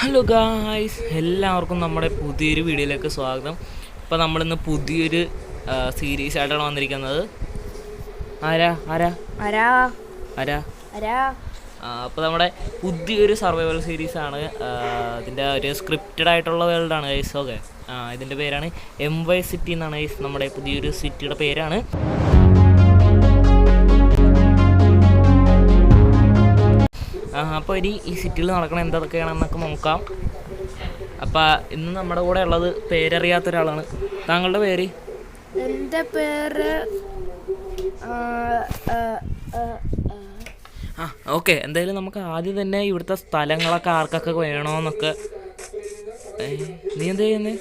Hello guys എല്ലാവർക്കും നമ്മുടെ പുതിയൊരു വീഡിയോയിലേക്ക് സ്വാഗതം. ഇപ്പോൾ നമ്മളിന്ന് പുതിയൊരു സീരീസ് ആയിട്ടാണ് വന്നിരിക്കുന്നത്. ആരാ? ആരാ? ആരാ? ആരാ? ആരാ? അപ്പോൾ നമ്മുടെ പുതിയൊരു സർവൈവൽ സീരീസ് ആണ്. ഇതിന്റെ ഒരു സ്ക്രിപ്റ്റഡ് ആയിട്ടുള്ള വേൾഡ് വേൾഡാണ് ഗൈസ് ഓക്കെ ഇതിന്റെ പേരാണ് എം വൈ സിറ്റി എന്നാണ് ഗൈസ് നമ്മുടെ പുതിയൊരു സിറ്റിയുടെ പേരാണ്. അപ്പോൾ ഇനി ഈ സിറ്റിയിൽ നടക്കണ എന്തൊക്കെയാണെന്നൊക്കെ നോക്കാം. അപ്പോൾ ഇന്ന് നമ്മുടെ കൂടെ ഉള്ളത് പേരറിയാത്ത ഒരാളാണ്. താങ്കളുടെ പേര്? എന്റെ പേര് ആ, ഓക്കെ. എന്തായാലും നമുക്ക് ആദ്യം തന്നെ ഇവിടുത്തെ സ്ഥലങ്ങളൊക്കെ ആർക്കൊക്കെ വേണമെന്നൊക്കെ നീ എന്താ ചെയ്യുന്നത്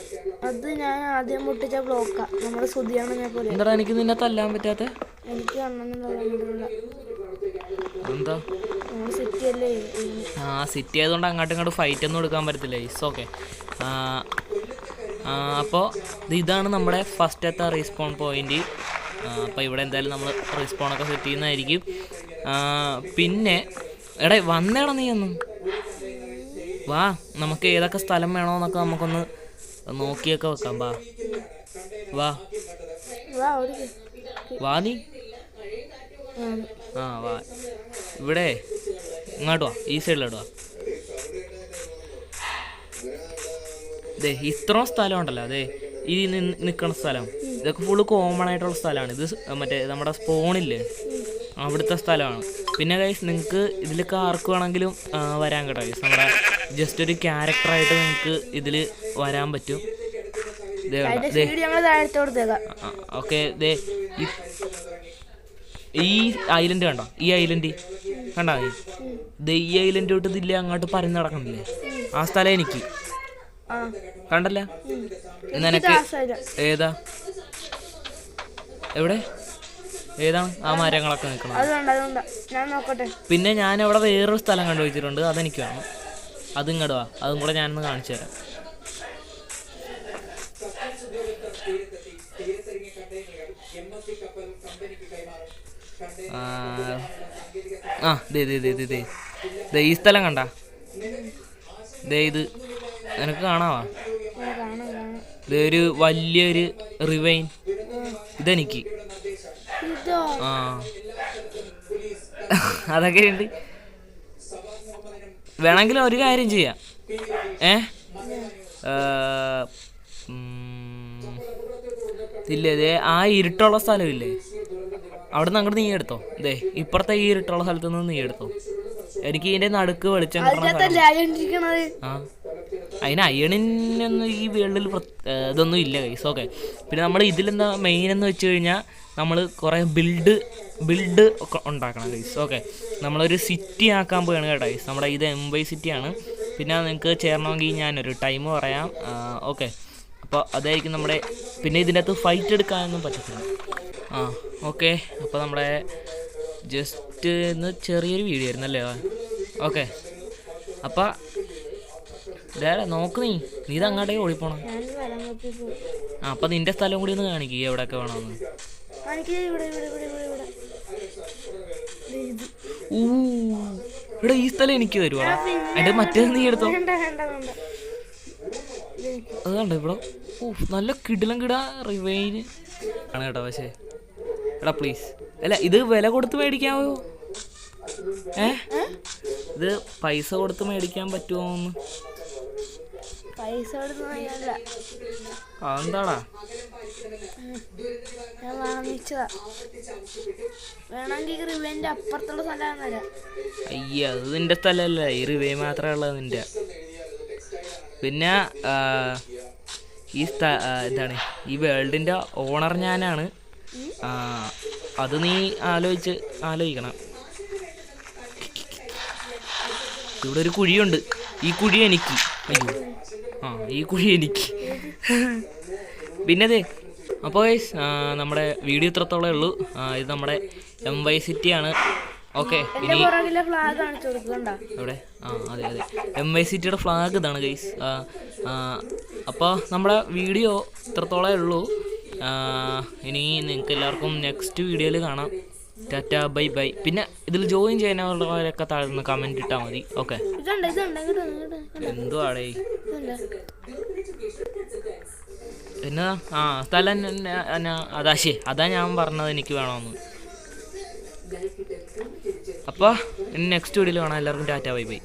അത് ഞാൻ ആദ്യം മുട്ടിച്ച ബ്ലോക്കാ. നമ്മുടെ സുതിയാണ് ഞാൻ പോലെ. എന്താ എനിക്ക് നിന്നെ തല്ലാൻ പറ്റാത്ത? എനിക്ക് അന്നൊന്നും തല്ലാൻ പറ്റില്ല എന്താ? ആ സിറ്റി ആയതുകൊണ്ട് അങ്ങോട്ടും ഇങ്ങോട്ടും ഫൈറ്റ് ഒന്നും എടുക്കാൻ പറ്റത്തില്ല. ഇസ് ഓക്കെ അപ്പോൾ ഇതാണ് നമ്മുടെ ഫസ്റ്റത്തെ റീസ്പോൺ പോയിന്റ് അപ്പോൾ ഇവിടെ എന്തായാലും നമ്മൾ റീസ്പോണൊക്കെ സെറ്റ് ചെയ്യുന്നതായിരിക്കും. പിന്നെ എടാ വന്നേടാ നീ ഒന്ന്. വാ നമുക്ക് ഏതൊക്കെ സ്ഥലം വേണോന്നൊക്കെ നമുക്കൊന്ന് നോക്കിയൊക്കെ വെക്കാം. വാ. വാ. വാ നീ. ആ വാ. ഇവിടെ. ഇങ്ങോട്ട് വാ ഈ സൈഡിലോട്ട് വാ. ദേ ഇത്രയും സ്ഥലം ഉണ്ടല്ലോ അതെ ഈ നിൽക്കുന്ന സ്ഥലം. ഇതൊക്കെ ഫുള്ള് കോമൺ ആയിട്ടുള്ള സ്ഥലമാണ്. ഇത് മറ്റേ നമ്മുടെ സ്പോണില്ലേ അവിടുത്തെ സ്ഥലമാണ്. പിന്നെ ഗൈസ് നിങ്ങൾക്ക് ഇതിലൊക്കെ ആർക്ക് വേണമെങ്കിലും വരാൻ കേട്ടോ ഗൈസ് നമ്മുടെ ജസ്റ്റ് ഒരു ക്യാരക്ടറായിട്ട് നിങ്ങൾക്ക് ഇതിൽ വരാൻ പറ്റും. ഓക്കെ ദേ. ഈ- ഈ ഐലൻഡ് കണ്ടോ? ഈ ഐലൻഡ് കണ്ടോ? ദേ ഈ ഐലൻഡ് തൊട്ട് ദില്ല അങ്ങോട്ട് പരന്ന് നടക്കണില്ലേ? ആ സ്ഥലം എനിക്ക്. കണ്ടല്ല? നിനക്ക് ഏതാ? എവിടെ? ഏതാണ്? ആ മരങ്ങളൊക്കെ നോക്കട്ടെ. പിന്നെ ഞാൻ അവിടെ വേറൊരു സ്ഥലം കണ്ടു വെച്ചിട്ടുണ്ട്. അതെനിക്ക് വേണം. അത് ഇങ്ങോട്ട് വാ. അതും കൂടെ ഞാനൊന്ന് കാണിച്ചു തരാം. ആ, ആ ദേ ദേ ദേ ദേ. ദേ ഈ സ്ഥലം കണ്ട. ദേ ഇത് നിനക്ക് കാണാവാ? ദേ ഒരു വലിയൊരു റിവൈൻ. ഇതെനിക്ക്. ഇതോ? ആ. അതൊക്കെ ഉണ്ട്. വേണമെങ്കിൽ ഒരു കാര്യം ചെയ്യാം. ഏ? ഏ, ഇല്ലേ ദേ ആ ഇരുട്ടുള്ള സ്ഥലമില്ലേ അവിടെ നിന്ന് അങ്ങോട്ട് നീ എടുത്തോ. ദേ ഇപ്പുറത്തെ ഈ ഇരുട്ടുള്ള സ്ഥലത്ത് നിന്ന് നീ എടുത്തോ. എനിക്ക് ഇതിന്റെ നടുക്ക് വെളിച്ചം അതിന് അയണിനൊന്നും ഈ വേൾഡിൽ ഇതൊന്നും ഇല്ല കൈസ് ഓക്കെ പിന്നെ നമ്മൾ ഇതിലെന്താ മെയിൻ എന്ന് വെച്ച് കഴിഞ്ഞാൽ നമ്മൾ കുറേ ബിൽഡ് ബിൽഡ് ഒക്കെ ഉണ്ടാക്കണം കൈസ് ഓക്കെ നമ്മളൊരു സിറ്റി ആക്കാൻ പോവുകയാണ് കേട്ടോ ഗൈസ് നമ്മുടെ ഇത് എംബൈ സിറ്റിയാണ് പിന്നെ നിങ്ങൾക്ക് ചേരണമെങ്കിൽ ഞാനൊരു ടൈം പറയാം. ഓക്കെ അപ്പോൾ അതായിരിക്കും നമ്മുടെ പിന്നെ ഇതിന്റെ അകത്ത് ഫൈറ്റ് എടുക്കാനൊന്നും പറ്റത്തില്ല. ആ ഓക്കെ അപ്പോൾ നമ്മുടെ ജസ്റ്റ് ഇന്ന് ചെറിയൊരു വീഡിയോ ആയിരുന്നു അല്ലേ ഓക്കെ അപ്പ നോക്ക് നീ. നീ ഇത് അങ്ങോട്ടേ ഓടിപ്പോണം. ആ അപ്പം നിന്റെ സ്ഥലം കൂടി ഒന്ന് കാണിക്കുക എവിടെയൊക്കെ വേണമെന്ന്. ഇവിടെ ഊ ഈ സ്ഥലം എനിക്ക് തരുവാ. അതിന്റെ മറ്റേ നീ എടുത്തോ? അത് കണ്ടോ ഇവിടെ? ഓ നല്ല കിടിലം കിട റിവൈന് ആണ് കേട്ടോ പക്ഷേ. എടാ പ്ലീസ് അല്ല ഇത് വില കൊടുത്ത് മേടിക്കാമോ ഏ? ഇത് പൈസ കൊടുത്ത് മേടിക്കാൻ പറ്റുമോ പൈസ അതെന്താടാ? ഞാൻ വാങ്ങിച്ചതാ. വേണമെങ്കിൽ റിവെന്റെ അപ്പുറത്തുള്ള സ്ഥലമാണ് തരാം അയ്യ അത് നിന്റെ സ്ഥലമല്ല. ഈ റിവേ മാത്രമേ ഉള്ളത് നിന്റെ. പിന്നെ ഈ സ്ഥ ഇതാണ്. ഈ വേൾഡിന്റെ ഓണർ ഞാനാണ്. അത് നീ ആലോചിച്ച് ആലോചിക്കണം. ഇവിടെ ഒരു കുഴിയുണ്ട്. ഈ കുഴി എനിക്ക്. അയ്യോ. ആ ഈ കുഴി എനിക്ക്. പിന്നെ അതെ അപ്പോൾ നമ്മുടെ വീഡിയോ ഇത്രത്തോളേ ഉള്ളൂ. ഇത് നമ്മുടെ എം വൈ സിറ്റി ആണ്. ഓക്കെ അവിടെ ഇനി എവിടെ ആ അതെ അതെ. എം ഐ സിറ്റിയുടെ ഫ്ലാഗ് ഇതാണ് ഗൈസ് അപ്പോൾ നമ്മുടെ വീഡിയോ ഇത്രത്തോളേ ഉള്ളൂ. ഇനി നിങ്ങൾക്ക് എല്ലാവർക്കും നെക്സ്റ്റ് വീഡിയോയിൽ കാണാം. ടാറ്റ ബൈ ബൈ പിന്നെ ഇതിൽ ജോയിൻ ചെയ്യാനുള്ളവരൊക്കെ താഴ്ന്ന് കമന്റ് ഇട്ടാൽ മതി. ഓക്കെ എന്തുവാടേ? എന്നതാ ആ സ്ഥലം അതാശേ അതാ ഞാൻ പറഞ്ഞത് എനിക്ക് വേണമെന്ന്. അപ്പോൾ നെക്സ്റ്റ് വീഡിയോയിൽ കാണാം. എല്ലാവർക്കും ടാറ്റ ബൈ ബൈ